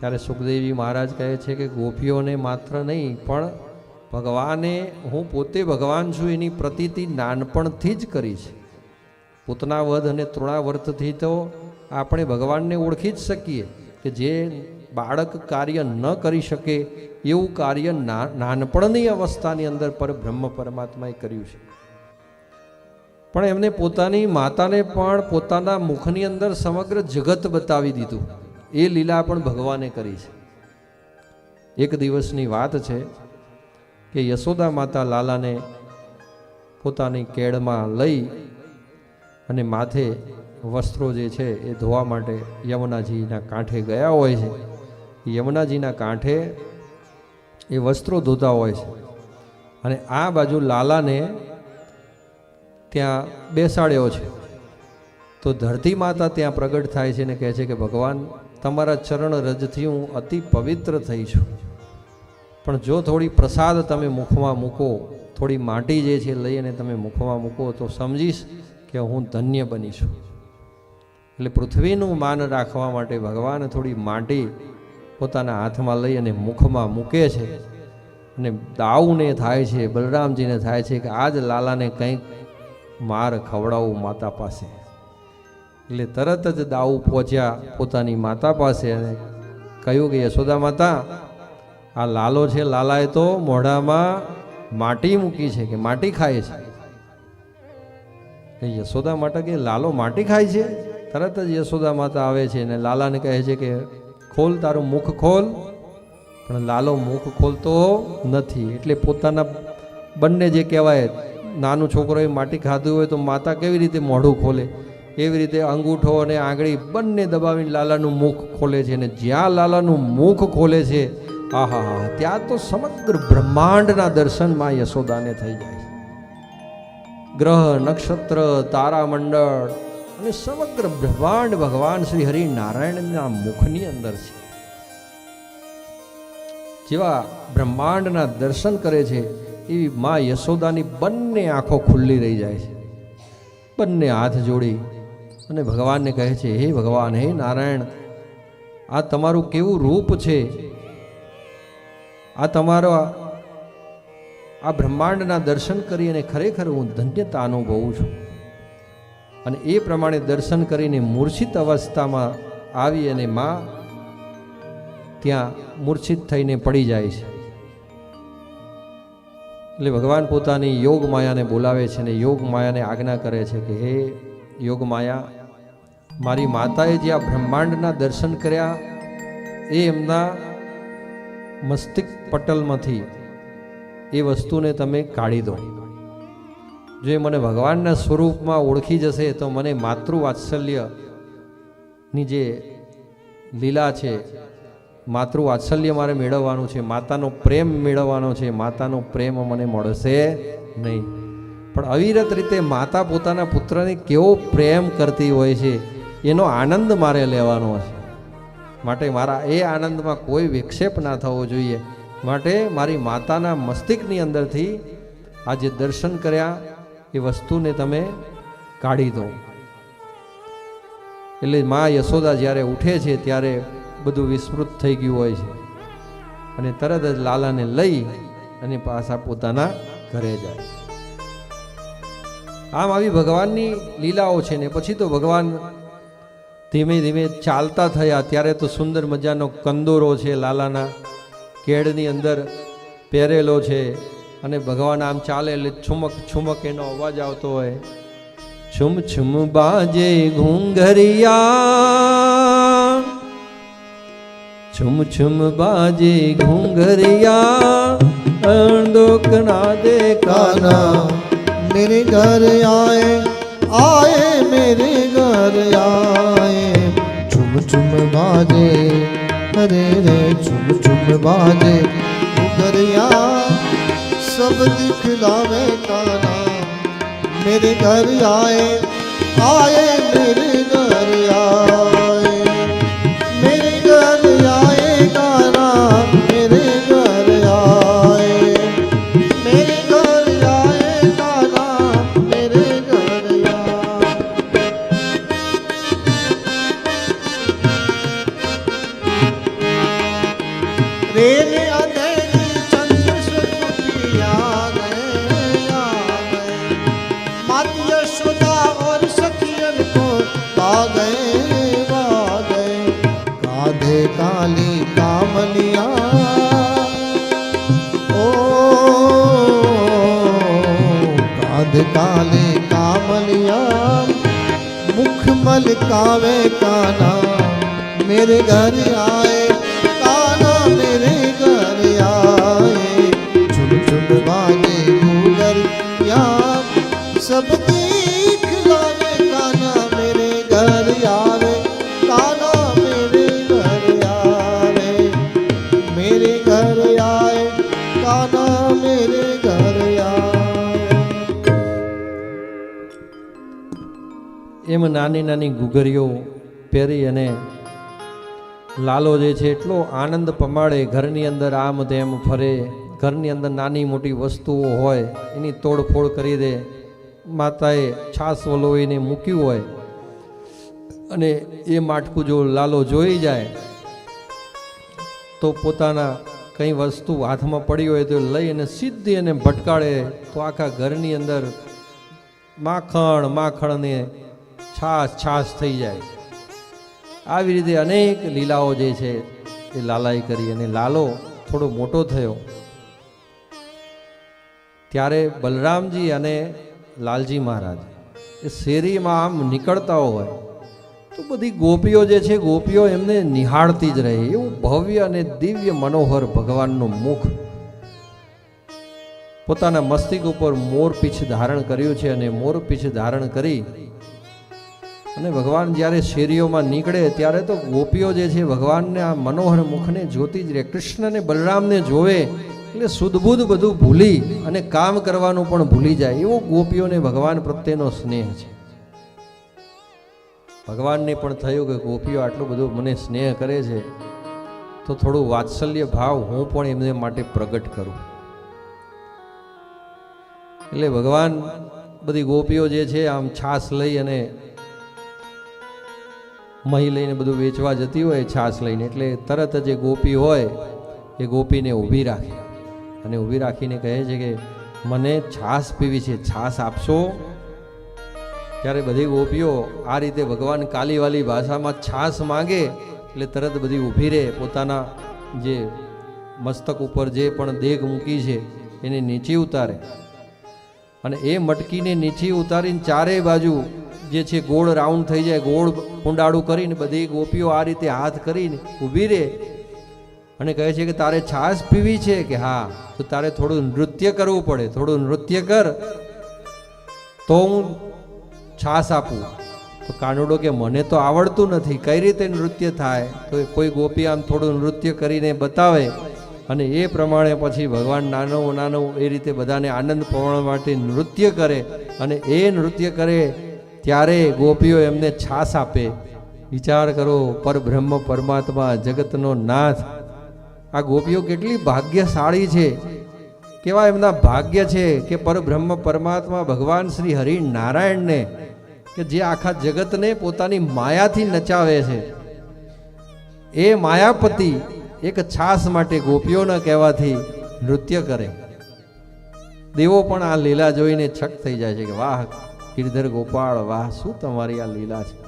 ત્યારે સુખદેવજી મહારાજ કહે છે કે ગોપીઓને માત્ર નહીં, પણ ભગવાને, હું પોતે ભગવાન છું, એની પ્રતીતિ નાનપણથી જ કરી છે. પૂતના વધ અને તૃણાવર્તથી તો આપણે ભગવાનને ઓળખી જ શકીએ કે જે બાળક કાર્ય ન કરી શકે, એવું કાર્ય નાનપણની અવસ્થાની અંદર પર બ્રહ્મ પરમાત્માએ કર્યું છે. પણ એમને પોતાની માતાને પણ પોતાના મુખની અંદર સમગ્ર જગત બતાવી દીધું. એ લીલા પણ ભગવાને કરી છે. એક દિવસની વાત છે કે યશોદા માતા લાલાને પોતાની કેળમાં લઈ અને માથે વસ્ત્રો જે છે એ ધોવા માટે યમુનાજીના કાંઠે ગયા હોય છે. યમુનાજીના કાંઠે એ વસ્ત્રો ધોતા હોય છે. અને આ બાજુ લાલાને ત્યાં બેસાડ્યો છે. તો ધરતી માતા ત્યાં પ્રગટ થાય છે અને કહે છે કે ભગવાન તમારા ચરણ રજથી હું અતિ પવિત્ર થઈ છું. પણ જો થોડી પ્રસાદ તમે મુખમાં મૂકો, થોડી માટી જે છે લઈ અને તમે મુખમાં મૂકો, તો સમજીશ કે હું ધન્ય બની છું. એટલે પૃથ્વીનું માન રાખવા માટે ભગવાન થોડી માટી પોતાના હાથમાં લઈ અને મુખમાં મૂકે છે. અને દાઉને થાય છે, બલરામજીને થાય છે કે આજ લાલાને કંઈક માર ખવડાવું માતા પાસે. એટલે તરત જ દાઉ પહોંચ્યા પોતાની માતા પાસે કહ્યું કે, યશોદા માતા, આ લાલો છે, લાલાએ તો મોઢામાં માટી મૂકી છે કે માટી ખાય છે. યશોદા માતા કે, લાલો માટી ખાય છે? તરત જ યશોદા માતા આવે છે અને લાલાને કહે છે કે, ખોલ તારું મુખ ખોલ. પણ લાલો મુખ ખોલતો નથી. એટલે પોતાના બંને જે કહેવાય, નાનું છોકરોએ માટી ખાધું હોય તો માતા કેવી રીતે મોઢું ખોલે? એવી રીતે અંગૂઠો અને આંગળી બંને દબાવીને લાલાનું મુખ ખોલે છે અને જ્યાં લાલાનું મુખ ખોલે છે, આહા હા ત્યાં તો સમગ્ર બ્રહ્માંડના દર્શનમાં યશોદાને થઈ જાય ગ્રહ, નક્ષત્ર, તારામંડળ અને સમગ્ર બ્રહ્માંડ ભગવાન શ્રી હરિનારાયણના મુખની અંદર છે. જેવા બ્રહ્માંડના દર્શન કરે છે, એવી મા યશોદાની બંને આંખો ખુલ્લી રહી જાય છે. બંને હાથ જોડી અને ભગવાનને કહે છે, હે ભગવાન, હે નારાયણ, આ તમારું કેવું રૂપ છે? આ તમારો આ બ્રહ્માંડના દર્શન કરી અને ખરેખર હું ધન્યતા અનુભવું છું. અને એ પ્રમાણે દર્શન કરીને મૂર્છિત અવસ્થામાં આવી અને મા ત્યાં મૂર્છિત થઈને પડી જાય છે. એટલે ભગવાન પોતાની યોગ માયાને બોલાવે છે અને યોગ માયાને આજ્ઞા કરે છે કે, હે યોગ માયા મારી માતાએ જે આ બ્રહ્માંડના દર્શન કર્યા, એ એમના મસ્તિષ્ક પટલમાંથી એ વસ્તુને તમે કાઢી દો. જો એ મને ભગવાનના સ્વરૂપમાં ઓળખી જશે, તો મને માતૃવાત્સલ્યની જે લીલા છે, માતૃવાત્સલ્ય મારે મેળવવાનું છે, માતાનો પ્રેમ મેળવવાનો છે, માતાનો પ્રેમ મને મળશે નહીં. પણ અવિરત રીતે માતા પોતાના પુત્રને કેવો પ્રેમ કરતી હોય છે એનો આનંદ મારે લેવાનો છે માટે મારા એ આનંદમાં કોઈ વિક્ષેપ ના થવો જોઈએ. માટે મારી માતાના મસ્તિષ્કની અંદરથી આ જે દર્શન કર્યા, એ વસ્તુને તમે કાઢી દો. એટલે મા યશોદા જ્યારે ઉઠે છે, ત્યારે બધું વિસ્મૃત થઈ ગયું હોય છે. અને તરત જ લાલાને લઈ અને પાછા પોતાના ઘરે જાય. આમ આવી ભગવાનની લીલાઓ છે ને, પછી તો ભગવાન ધીમે ધીમે ચાલતા થયા. ત્યારે તો સુંદર મજાનો કંદોરો છે લાલાના. કેળની અંદર પહેરેલો છે અને ભગવાન આમ ચાલે એટલે છુમક છુમક એનો અવાજ આવતો હોય. છુમ છુમ બાજે ઘૂંઘરિયા. છુમ છુમ બાજે ઘૂંઘરિયા. દે કાના મેરે ઘર આય आए मेरे घर आए चुम चुम बाजे अरे रे चुम चुम बाजे उगरिया सब दिखलावे काना मेरे घर आए आए मेरे घर आए कांधे काली कामलिया मुख मलकावे काना मेरे घर आए काना मेरे घर आए झुम झुम बाजे गूगल या सब એમ નાની નાની ઘૂઘરીઓ પહેરી અને લાલો જે છે એટલો આનંદ પમાડે ઘરની અંદર આમ તેમ ફરે. ઘરની અંદર નાની મોટી વસ્તુઓ હોય, એની તોડફોડ કરી દે. માતાએ છાસ વલોવીને મૂક્યું હોય અને એ માટકું જો લાલો જોઈ જાય, તો પોતાના કંઈ વસ્તુ હાથમાં પડી હોય તો લઈ અને સીધી એને ભટકાડે. તો આખા ઘરની અંદર માખણ, માખણને છાશ છાશ થઈ જાય. આવી રીતે અનેક લીલાઓ જે છે, એ લાલાઈ કરી અને લાલો થોડો મોટો થયો. ત્યારે બલરામજી અને લાલજી મહારાજ, એ શેરીમાં આમ નીકળતા હોય, તો બધી ગોપીઓ જે છે, ગોપીઓ એમને નિહાળતી જ રહે. એવું ભવ્ય અને દિવ્ય મનોહર ભગવાનનું મુખ પોતાના મસ્તિષ્ક ઉપર મોરપીછ ધારણ કર્યું છે અને મોરપીછ ધારણ કરી અને ભગવાન જ્યારે શેરીઓમાં નીકળે ત્યારે તો ગોપીઓ જે છે ભગવાનને આ મનોહર મુખને જોતી જ રહે કૃષ્ણને બલરામને જોવે એટલે સુદબુદ બધું ભૂલી અને કામ કરવાનું પણ ભૂલી જાય, એવો ગોપીઓને ભગવાન પ્રત્યેનો સ્નેહ છે. ભગવાનને પણ થયું કે ગોપીઓ આટલું બધું મને સ્નેહ કરે છે, તો થોડું વાત્સલ્ય ભાવ હું પણ એમને માટે પ્રગટ કરું. એટલે ભગવાન બધી ગોપીઓ જે છે આમ છાસ લઈ અને મહી લઈને બધું વેચવા જતી હોય, છાશ લઈને. એટલે તરત જ એ ગોપી હોય, એ ગોપીને ઊભી રાખે. અને ઊભી રાખીને કહે છે કે, મને છાશ પીવી છે, છાશ આપશો? ત્યારે બધી ગોપીઓ આ રીતે ભગવાન કાલીવાલી ભાષામાં છાશ માંગે, એટલે તરત બધી ઊભી રહે. પોતાના જે મસ્તક ઉપર જે પણ દેગ મૂકી છે, એને નીચી ઉતારે. અને એ મટકીને નીચે ઉતારીને ચારેય બાજુ જે છે, ગોળ રાઉન્ડ થઈ જાય, ગોળ કુંડાળું કરીને બધી ગોપીઓ આ રીતે હાથ કરીને ઊભી રહે. અને કહે છે કે, તારે છાશ પીવી છે? કે, હા. તો તારે થોડું નૃત્ય કરવું પડે, થોડું નૃત્ય કર. તો હું છાશ આપું. તો કાનુડો કે, મને તો આવડતું નથી, કઈ રીતે નૃત્ય થાય? તો કોઈ ગોપી આમ થોડું નૃત્ય કરીને બતાવે. અને એ પ્રમાણે પછી ભગવાન નાનો નાનો એ રીતે બધાને આનંદ પવાડવા માટે નૃત્ય કરે. અને એ નૃત્ય કરે ત્યારે ગોપીઓ એમને છાસ આપે. વિચાર કરો, પરબ્રહ્મ પરમાત્મા જગતનો નાથ. આ ગોપીઓ કેટલી ભાગ્યશાળી છે. કેવા એમના ભાગ્ય છે કે પરબ્રહ્મ પરમાત્મા ભગવાન શ્રી હરિ નારાયણને કે જે આખા જગતને પોતાની માયાથી નચાવે છે. એ માયાપતિ એક છાસ માટે ગોપીઓના કહેવાથી નૃત્ય કરે. દેવો પણ આ લીલા જોઈને છક થઈ જાય છે કે વાહ ગિરધર ગોપાળ વાહ શું તમારી આ લીલા છે?